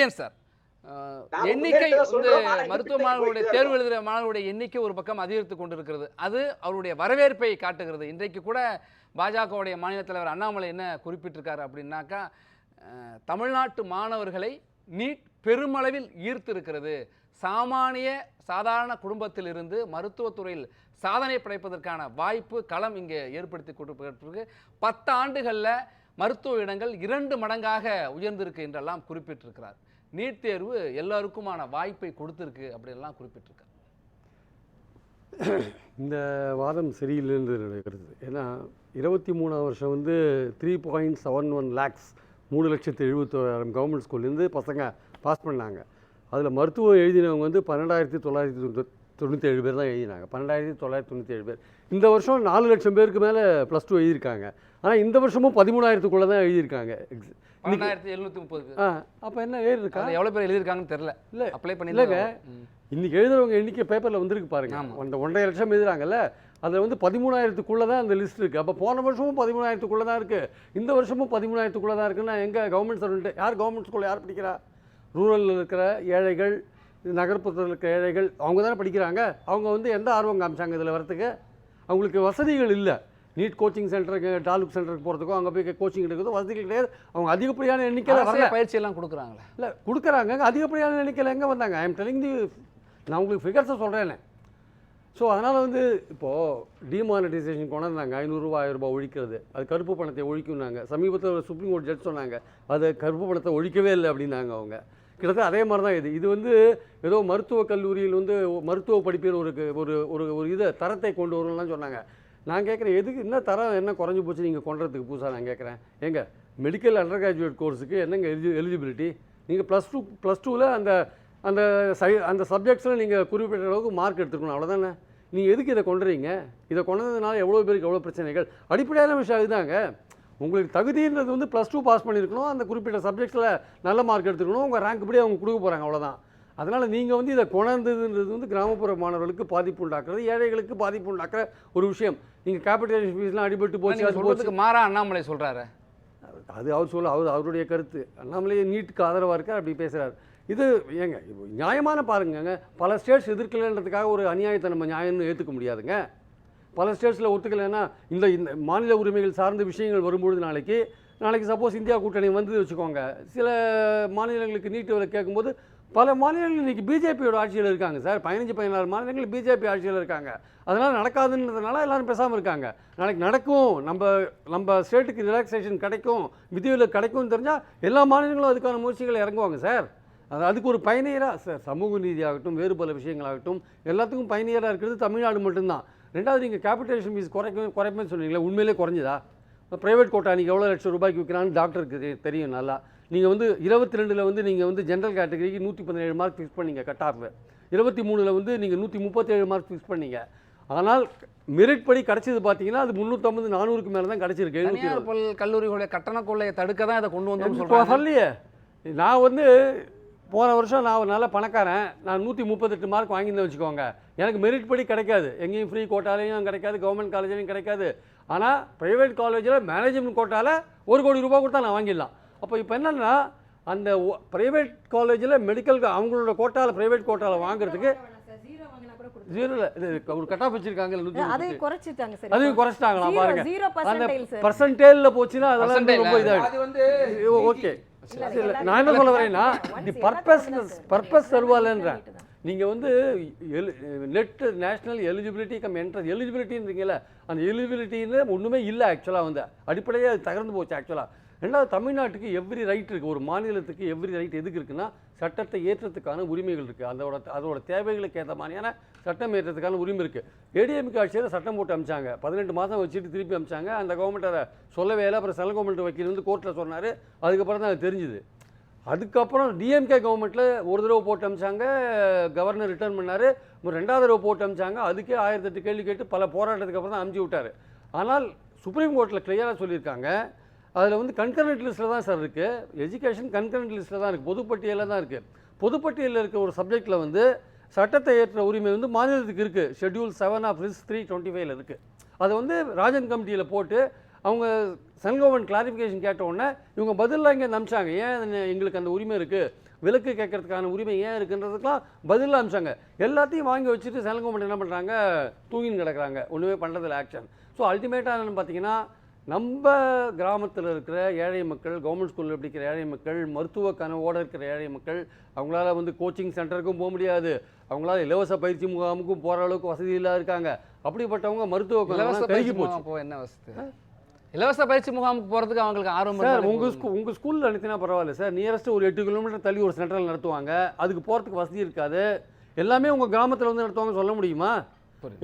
மதியன் sir எண்ணிக்கை வந்து மருத்துவ மாணவர்களுடைய தேர்வு எழுதுகிற மாணவர்களுடைய எண்ணிக்கை ஒரு பக்கம் அதிகரித்து கொண்டிருக்கிறது. அது அவருடைய வரவேற்பை காட்டுகிறது. இன்றைக்கு கூட பாஜகவுடைய மாநில தலைவர் அண்ணாமலை என்ன குறிப்பிட்டிருக்காரு அப்படின்னாக்கா தமிழ்நாட்டு மாணவர்களை நீட் பெருமளவில் ஈர்த்திருக்கிறது. சாமானிய சாதாரண குடும்பத்திலிருந்து மருத்துவத்துறையில் சாதனை படைப்பதற்கான வாய்ப்பு களம் இங்கே ஏற்படுத்தி கொடுக்கப்பட்டிருக்கு பத்து ஆண்டுகளில் மருத்துவ இடங்கள் இரண்டு மடங்காக உயர்ந்திருக்கு என்றெல்லாம் குறிப்பிட்டிருக்கிறார். நீட் தேர்வு எல்லாருக்குமான வாய்ப்பை கொடுத்துருக்கு அப்படின்லாம் குறிப்பிட்டிருக்கார். இந்த வாதம் சரியில்லைன்னு நினைக்கிறது. ஏன்னா இருபத்தி மூணாம் வருஷம் வந்து three point seven one lakhs மூணு லட்சத்து எழுபத்தோராயிரம் கவர்மெண்ட் ஸ்கூல்லேருந்து பசங்க பாஸ் பண்ணாங்க. அதில் மருத்துவம் எழுதினவங்க வந்து பன்னெண்டாயிரத்தி தொள்ளாயிரத்தி தொண்ணூ- தொண்ணூற்றி ஏழு பேர் தான் எழுதினாங்க. பன்னெண்டாயிரத்தி தொள்ளாயிரத்தி தொண்ணூற்றி ஏழு பேர். இந்த வருஷம் நாலு லட்சம் பேருக்கு மேலே ப்ளஸ் டூ எழுதியிருக்காங்க. ஆனால் இந்த வருஷமும் பதிமூணாயிரத்துக்குள்ளே தான் எழுதியிருக்காங்க. எக்ஸ் பன்னெண்டாயிரத்தி எழுநூத்தி முப்பது அப்போ என்ன ஏறி இருக்கா எவ்வளோ பேர் எழுதியிருக்காங்கன்னு தெரியல. இல்லை அப்ளை பண்ணி இல்லைங்க. இன்னைக்கு எழுதுறவங்க எண்ணிக்கை பேப்பரில் வந்திருக்கு பாருங்க. அந்த ஒன்றரை லட்சம் எழுதுறாங்கல்ல. அதில் வந்து பதிமூணாயிரத்துக்குள்ளே தான் அந்த லிஸ்ட் இருக்குது அப்போ போன வருஷமும் பதிமூணாயிரத்துக்குள்ளே தான் இருக்குது இந்த வருஷமும் பதிமூணாயிரத்துக்குள்ளே தான் இருக்குன்னா எங்கே கவர்மெண்ட் சர்வெண்ட் யார் கவர்மெண்ட் ஸ்கூலில் யார் படிக்கிறா? ரூரலில் இருக்கிற ஏழைகள் நகர்ப்புறத்தில் இருக்கிற ஏழைகள் அவங்க தானே படிக்கிறாங்க. அவங்க வந்து எந்த ஆர்வம் காமிச்சாங்க இதில் வரத்துக்கு அவங்களுக்கு வசதிகள் இல்லை. நீட் கோச்சிங் சென்டருக்கு டாலுக் சென்டருக்கு போகிறதுக்கோ அங்கே போய் கோச்சிங் எடுக்கிறதோ வசதிகள் கிடையாது. அவங்க அதிகப்படியான எண்ணிக்கையில் வரல. பயிற்சி எல்லாம் கொடுக்குறாங்களே. இல்லை கொடுக்குறாங்க. அதிகப்படியான எண்ணிக்கையில் எங்கே வந்தாங்க? ஐ எம் டெலிங் தி நான் உங்களுக்கு ஃபிகர்ஸை சொல்கிறேனே ஸோ அதனால் வந்து இப்போது டிமானிட்டைசேஷன் கொண்டு வந்தாங்க ஐநூறுரூவா ஆயிரம் ரூபாய் ஒழிக்கிறது. அது கருப்பு பணத்தை ஒழிக்கும்னாங்க. சமீபத்தில் ஒரு சுப்ரீம் கோர்ட் ஜட்ஜ் சொன்னாங்க. அது கருப்பு பணத்தை ஒழிக்கவே இல்லை அப்படின்னாங்க அவங்க. கிட்டத்தட்ட அதே மாதிரி தான் இது. இது வந்து ஏதோ மருத்துவக் கல்லூரியில் வந்து மருத்துவ படிப்பில் ஒரு ஒரு ஒரு ஒரு இதை தரத்தை கொண்டு வரணும்லாம் சொன்னாங்க. நான் கேட்குறேன் எதுக்கு என்ன தரம் என்ன குறைஞ்சி போச்சு நீங்கள் கொண்டுறதுக்கு புதுசாக நான் கேட்குறேன் எங்கள் மெடிக்கல் அண்டர் கிராஜுவேட் கோர்ஸுக்கு என்னங்க எலிஜி எலிஜிபிலிட்டி நீங்கள் ப்ளஸ் டூ ப்ளஸ் டூவில் அந்த அந்த சை அந்த சப்ஜெக்ட்ஸில் நீங்கள் குறிப்பிட்ட அளவுக்கு மார்க் எடுத்துக்கணும். அவ்வளோதானே நீங்கள் எதுக்கு இதை கொண்டுறீங்க இதை கொண்டதுனால எவ்வளோ பேருக்கு எவ்வளோ பிரச்சனைகள்? அடிப்படையான விஷயம் இதுதாங்க உங்களுக்கு தகுதின்றது வந்து ப்ளஸ் டூ பாஸ் பண்ணியிருக்கணும். அந்த குறிப்பிட்ட சப்ஜெக்ட்ஸில் நல்ல மார்க் எடுத்துக்கணும். உங்கள் ரேங்க் படி அவங்க கொடுக்க போகிறாங்க அவ்வளோதான் அதனால் நீங்கள் வந்து இதை கொணர்ந்ததுன்றது வந்து கிராமப்புற மாணவர்களுக்கு பாதிப்பு உண்டாக்குறது ஏழைகளுக்கு பாதிப்பு உண்டாக்குற ஒரு விஷயம். நீங்கள் கேபிட்டல் ஃபீஸ்லாம் அடிபட்டு போச்சு அது மாறா அண்ணாமலை சொல்றாரு. அது அவர் சொல்ல அவர் அவருடைய கருத்து. அண்ணாமலையே நீட்டுக்கு ஆதரவாக இருக்கார் அப்படி பேசுகிறார் இது ஏங்க நியாயமான பாருங்கங்க. பல ஸ்டேட்ஸ் எதிர்க்கலைன்றதுக்காக ஒரு அநியாயத்தை நம்ம நியாயம்னு ஏற்றுக்க முடியாதுங்க. பல ஸ்டேட்ஸில் ஒத்துக்கலைன்னா இந்த இந்த மாநில உரிமைகள் சார்ந்த விஷயங்கள் வரும்பொழுது நாளைக்கு நாளைக்கு சப்போஸ் இந்தியா கூட்டணி வந்து வச்சுக்கோங்க சில மாநிலங்களுக்கு நீட்டு கேட்கும்போது பல மாநிலங்கள் இன்றைக்கி பிஜேபியோட ஆட்சியில் இருக்காங்க சார். பதினஞ்சு பதினாறு மாநிலங்கள் பிஜேபி ஆட்சியில் இருக்காங்க. அதனால் நடக்காதுன்றதுனால எல்லாரும் பேசாமல் இருக்காங்க. நாளைக்கு நடக்கும். நம்ம நம்ம ஸ்டேட்டுக்கு ரிலாக்ஸேஷன் கிடைக்கும். விதிவிலக்கு கிடைக்கும்னு தெரிஞ்சால் எல்லா மாநிலங்களும் அதுக்கான முயற்சிகளை இறங்குவாங்க சார். அது அதுக்கு ஒரு பயணியராக சார் சமூக நீதியாகட்டும் வேறு பல விஷயங்களாகட்டும் எல்லாத்துக்கும் பயணியராக இருக்கிறது தமிழ்நாடு மட்டும்தான். ரெண்டாவது நீங்கள் கேபிட்டேஷன் ஃபீஸ் குறைக்க குறைப்பேன்னு சொன்னீங்களே உண்மையிலே குறைஞ்சதா? ப்ரைவேட் கோட்டா நீங்கள் எவ்வளோ லட்சம் ரூபாய்க்கு விற்கிறான்னு டாக்டருக்கு தெரியும் நல்லா. நீங்கள் வந்து இருபத்தி ரெண்டில் வந்து நீங்கள் வந்து ஜென்ரல் கேட்டகரிக்கு நூற்றி பதினேழு மார்க் ஃபிக்ஸ் பண்ணீங்க கட் ஆஃப் இருபத்தி மூணில் வந்து நீங்கள் நூற்றி முப்பத்தேழு மார்க் ஃபிக்ஸ் பண்ணீங்க. ஆனால் மெரிட் படி கிடைச்சது பார்த்தீங்கன்னா அது முந்நூற்றம்பது நானூறுக்கு மேலே தான் கிடைச்சிருக்கு எழுநூற்றி கல்லூரிகளுடைய கட்டண கொள்ளையை தடுக்க தான் இதை கொண்டு சொல்றாங்க. சொல்லியே நான் வந்து போன வருஷம் நான் ஒரு நல்ல பணக்காரன். நான் நூற்றி முப்பத்தெட்டு மார்க் வாங்கியிருந்தேன் வச்சுக்கோங்க. எனக்கு மெரிட் படி கிடைக்காது. எங்கேயும் ஃப்ரீ கோட்டாலையும் கிடைக்காது கவர்மெண்ட் காலேஜ்லையும் கிடைக்காது. ஆனால் ப்ரைவேட் காலேஜில் மேனேஜ்மெண்ட் கோட்டாவில் ஒரு கோடி ரூபாய் கொடுத்தா நான் வாங்கிடலாம். அப்போ இப்போ என்னன்னா அந்த ப்ரைவேட் காலேஜில் மெடிக்கல் அவங்களோட கோட்டாவில் ப்ரைவேட் கோட்டாவில் வாங்குறதுக்கு ஜீரோ வாங்கினா கூட கொடுத்து ஜீரோவில் இது ஒரு கட் ஆஃப் வச்சிருக்காங்க அதையும் குறைச்சிட்டாங்க சார். அதையும் குறைச்சிட்டாங்களா பாருங்க. அந்த. பர்சன்டேஜில் போச்சுன்னா அதெல்லாம் ரொம்ப. இதாகிடும் அது வந்து ஓகே. நான் என்ன சொல்ல வரேன்னா தி பர்பஸ். தருவாலன்றேன் நீட்டு. நீங்கள் வந்து NET national eligibility cum entrance எலிஜிபிலிட்டின்றீங்களே அந்த எலிஜிபிலிட்டின்னு ஒன்றுமே இல்லை ஆக்சுவலாக வந்து. அடிப்படையாக அது தகர்ந்து போச்சு ஆக்சுவலாக ரெண்டாவது தமிழ்நாட்டுக்கு எவ்ரி ரைட் இருக்குது ஒரு மாநிலத்துக்கு எவ்ரி ரைட் எதுக்கு இருக்குன்னா சட்டத்தை ஏற்றத்துக்கான உரிமைகள் இருக்குது அதோட அதோட தேவைகளுக்கு ஏற்ற மாதிரியான சட்டம் ஏற்றத்துக்கான உரிமை இருக்குது ஏடிஎம்கே ஆட்சியில் சட்டம் போட்டு அமிச்சாங்க. பதினெட்டு மாதம் வச்சுட்டு திருப்பி அமிச்சாங்க. அந்த கவர்மெண்ட் அதை சொல்லவே இல்லை. அப்புறம் சென்ட்ரல் கவர்மெண்ட் வக்கீல் வந்து கோர்ட்டில் சொன்னார். அதுக்கப்புறம் தான் அது தெரிஞ்சுது. அதுக்கப்புறம் டிஎம்கே கவர்மெண்ட்டில் ஒரு தடவை போட்டு அமிச்சாங்க. கவர்னர் ரிட்டர்ன் பண்ணார். ரெண்டாவது தடவை போட்டு அமிச்சாங்க. அதுக்கே ஆயிரத்தெட்டு கேள்வி கேட்டு பல போராட்டத்துக்கு அப்புறம் தான் அமுச்சு விட்டார். ஆனால் சுப்ரீம் கோர்ட்டில் கிளியராக சொல்லியிருக்காங்க. அதில் வந்து கன்கரண்ட் லிஸ்ட்டில் தான் சார் இருக்குது எஜுகேஷன் கன்கரண்ட் லிஸ்ட்டில் தான் இருக்குது பொதுப்பட்டியலில் தான் இருக்குது பொதுப்பட்டியலில் இருக்க ஒரு சப்ஜெக்ட்டில் வந்து சட்டத்தை ஏற்ற உரிமை வந்து மாநிலத்துக்கு இருக்குது ஷெட்யூல் செவன் ஆஃப் ரிஸ் த்ரீ டுவெண்ட்டி ஃபைவ்ல இருக்குது அதை வந்து ராஜன் கமிட்டியில் போட்டு அவங்க சென்ட்ரல் கவர்மெண்ட் கிளாரிஃபிகேஷன் கேட்ட உடனே இவங்க பதிலாக இங்கே நம்பிச்சாங்க ஏன் எங்களுக்கு அந்த உரிமை இருக்குது விலக்கு கேட்கறதுக்கான உரிமை ஏன் இருக்குன்றதுக்கெலாம் பதிலாக அனுப்பிச்சாங்க. எல்லாத்தையும் வாங்கி வச்சுட்டு செலங்கோமன் என்ன பண்ணுறாங்க தூங்கின்னு கிடக்குறாங்க. ஒன்றுமே பண்ணுறதில்ல ஆக்ஷன் ஸோ அல்டிமேட்டாக என்னென்னு பார்த்தீங்கன்னா நம்ம கிராமத்தில் இருக்கிற ஏழை மக்கள் கவர்மெண்ட் ஸ்கூலில் படிக்கிற ஏழை மக்கள் மருத்துவ கனவோட இருக்கிற ஏழை மக்கள் அவங்களால வந்து கோச்சிங் சென்டருக்கும் போக முடியாது. அவங்களால இலவச பயிற்சி முகாமுக்கும் போகிற அளவுக்கு வசதி இல்லாத இருக்காங்க. அப்படிப்பட்டவங்க மருத்துவ இலவச கனவு போக என்ன வசதி? இலவச பயிற்சி முகாமுக்கு போறதுக்கு அவங்களுக்கு ஆர்வம் சார் உங்கள் ஸ்கூ உங்கள் ஸ்கூலில் அனுப்பினா பரவாயில்ல சார். நியரஸ்ட் ஒரு எட்டு கிலோமீட்டர் தள்ளி ஒரு சென்டரில் நடத்துவாங்க. அதுக்கு போகிறதுக்கு வசதி இருக்காது. எல்லாமே உங்கள் கிராமத்தில் வந்து நடத்துவாங்க சொல்ல முடியுமா.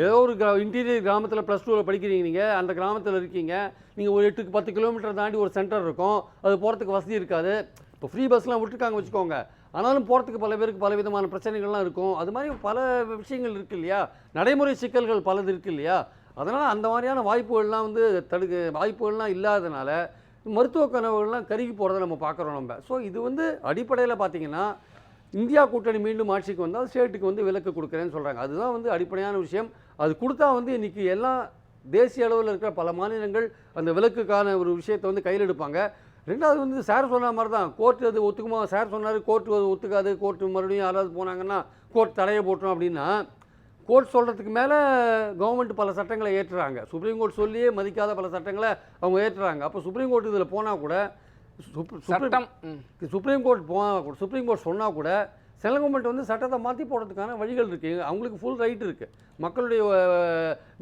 ஏதோ ஒரு கிரா இன்டீரியர் கிராமத்தில் ப்ளஸ் டூவில் படிக்கிறீங்க நீங்கள் அந்த கிராமத்தில் இருக்கீங்க நீங்கள் ஒரு எட்டுக்கு பத்து கிலோமீட்டர் தாண்டி ஒரு சென்டர் இருக்கும் அது போகிறதுக்கு வசதி இருக்காது. இப்போ ஃப்ரீ பஸ்லாம் விட்டுருக்காங்க வச்சுக்கோங்க. ஆனாலும் போகிறதுக்கு பல பேருக்கு பல விதமான பிரச்சனைகள்லாம் இருக்கும். அது மாதிரி பல விஷயங்கள் இருக்கு இல்லையா? நடைமுறை சிக்கல்கள் பலது இருக்கு இல்லையா? அதனால் அந்த மாதிரியான வாய்ப்புகள்லாம் வந்து தடுக்க வாய்ப்புகள்லாம் இல்லாதனால மருத்துவ கனவுகள்லாம் கருகி போகிறத நம்ம பார்க்குறோம் நம்ம. ஸோ இது வந்து அடிப்படையில் பார்த்தீங்கன்னா இந்தியா கூட்டணி மீண்டும் ஆட்சிக்கு வந்தால் ஸ்டேட்டுக்கு வந்து விலக்கு கொடுக்குறேன்னு சொல்கிறாங்க அதுதான் வந்து அடிப்படையான விஷயம். அது கொடுத்தா வந்து இன்றைக்கி எல்லாம் தேசிய அளவில் இருக்கிற பல மாநிலங்கள் அந்த விலக்குக்கான ஒரு விஷயத்தை வந்து கையில் எடுப்பாங்க. ரெண்டாவது வந்து சார் சொன்ன மாதிரி தான் கோர்ட்டு அது ஒத்துக்குமா? சார் சொன்னார் கோர்ட்டு அது ஒத்துக்காது கோர்ட்டு மறுபடியும் யாராவது போனாங்கன்னா கோர்ட் தடையை போட்டோம் அப்படின்னா கோர்ட் சொல்கிறதுக்கு மேலே கவர்மெண்ட் பல சட்டங்களை ஏற்றுறாங்க. சுப்ரீம் கோர்ட் சொல்லியே மதிக்காத பல சட்டங்களை அவங்க ஏற்றுறாங்க. அப்போ சுப்ரீம் கோர்ட் இதில் போனால் கூட சட்டம். சுப்ரீம் கோர்ட் போனால் கூட சுப்ரீம் கோர்ட் சொன்னால் கூட சென்ட்ரல் கவர்மெண்ட் வந்து சட்டத்தை மாற்றி போடுறதுக்கான வழிகள் இருக்குது அவங்களுக்கு ஃபுல் ரைட் இருக்குது மக்களுடைய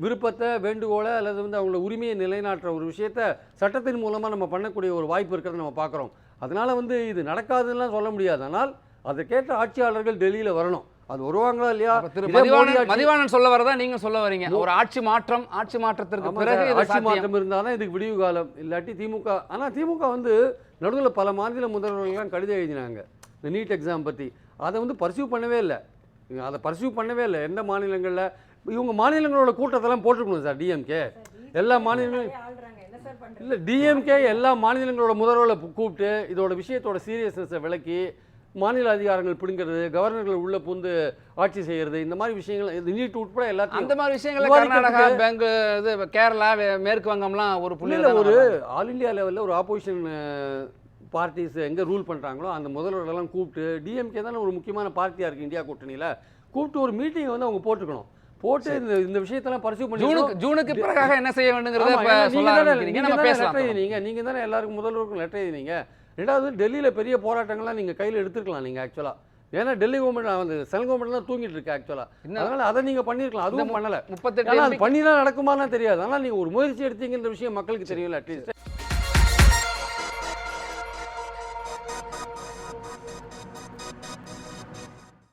விருப்பத்தை வேண்டுகோளை அல்லது வந்து அவங்களோட உரிமையை நிலைநாட்டுற ஒரு விஷயத்த சட்டத்தின் மூலமாக நம்ம பண்ணக்கூடிய ஒரு வாய்ப்பு இருக்கிறத நம்ம பார்க்குறோம் அதனால் வந்து இது நடக்காதுன்னெலாம் சொல்ல முடியாது. ஆனால் அதை கேட்ட ஆட்சியாளர்கள் டெல்லியில் வரணும். அது வருவாங்களா இல்லையா? மதிவாணன் சொல்ல வரதா நீங்க சொல்ல வரீங்க. ஒரு ஆட்சி மாற்றம் ஆட்சி மாற்றத்திற்கு பிறகு ஆட்சி மாற்றம் இருந்தால் தான் இதுக்கு விடிவு காலம். இல்லாட்டி திமுக ஆனால் திமுக வந்து நடுவில் பல மாநில முதல்வர்கள்லாம் கடிதம் எழுதினாங்க. இந்த நீட் எக்ஸாம் பற்றி அதை வந்து பர்சியூ பண்ணவே இல்லை. அதை பர்சியூ பண்ணவே இல்லை. எந்த மாநிலங்களில்? இவங்க மாநிலங்களோட கூட்டத்தெல்லாம் போட்டிருக்கணும் சார் டிஎம்கே எல்லா மாநிலங்களும் இல்லை டிஎம்கே எல்லா மாநிலங்களோட முதல்வர்களை கூப்பிட்டு இதோட விஷயத்தோட சீரியஸ்னஸை விளக்கி மாநில அதிகாரங்கள் பிடுங்கிறது கவர்னர்கள் உள்ள புந்து ஆட்சி செய்கிறது இந்த மாதிரி விஷயங்கள் இது நீட் உட்பட எல்லாத்தையும் அந்த மாதிரி விஷயங்களை கர்நாடகா பெங்கு இது கேரளா மேற்கு வங்கம்லாம் ஒரு புள்ளியில ஒரு. ஆல் இந்தியா லெவலில் ஒரு ஆப்போசிஷன் பார்ட்டிஸ் எங்கே ரூல் பண்ணுறாங்களோ அந்த முதல்வர்களெல்லாம் கூப்பிட்டு டிஎம்கே தானே ஒரு முக்கியமான பார்ட்டியாக இருக்குது இந்தியா கூட்டணியில் கூப்பிட்டு ஒரு மீட்டிங் வந்து அவங்க போட்டுக்கணும். போட்டு இந்த இந்த விஷயத்தெல்லாம் பரிசு பண்ணி ஜூனுக்கு ஜூனுக்கு பிறகாக என்ன செய்ய வேண்டுங்கிறத ஆமா, இப்ப ஏன்னா சொல்ல நீங்க தானே- letter எழுதினீங்க நீங்க தானே எல்லாருக்கும் முதல்வருக்கும் லெட்டர் எழுதினீங்க. ரெண்டாவது டெல்லியில் பெரிய போராட்டங்கள்லாம் நீங்கள் கையில் எடுத்துருக்கலாம் நீங்கள் ஆக்சுவலாக ஏன்னா டெல்லி கவர்மெண்ட் வந்து சென்ட்ரல் கவர்மெண்ட் தான் தூங்கிட்டு இருக்கு ஆக்சுவலாக அதனால அதை நீங்கள் பண்ணியிருக்கலாம் அதுவும் பண்ணலை. முப்பத்தெட்டு அது MP பண்ணிலாம் நடக்குமாலாம் தெரியாது. ஆனால் நீங்கள் ஒரு முயற்சி எடுத்தீங்கன்ற விஷயம் மக்களுக்கு தெரியும்ல அட்லீஸ்ட்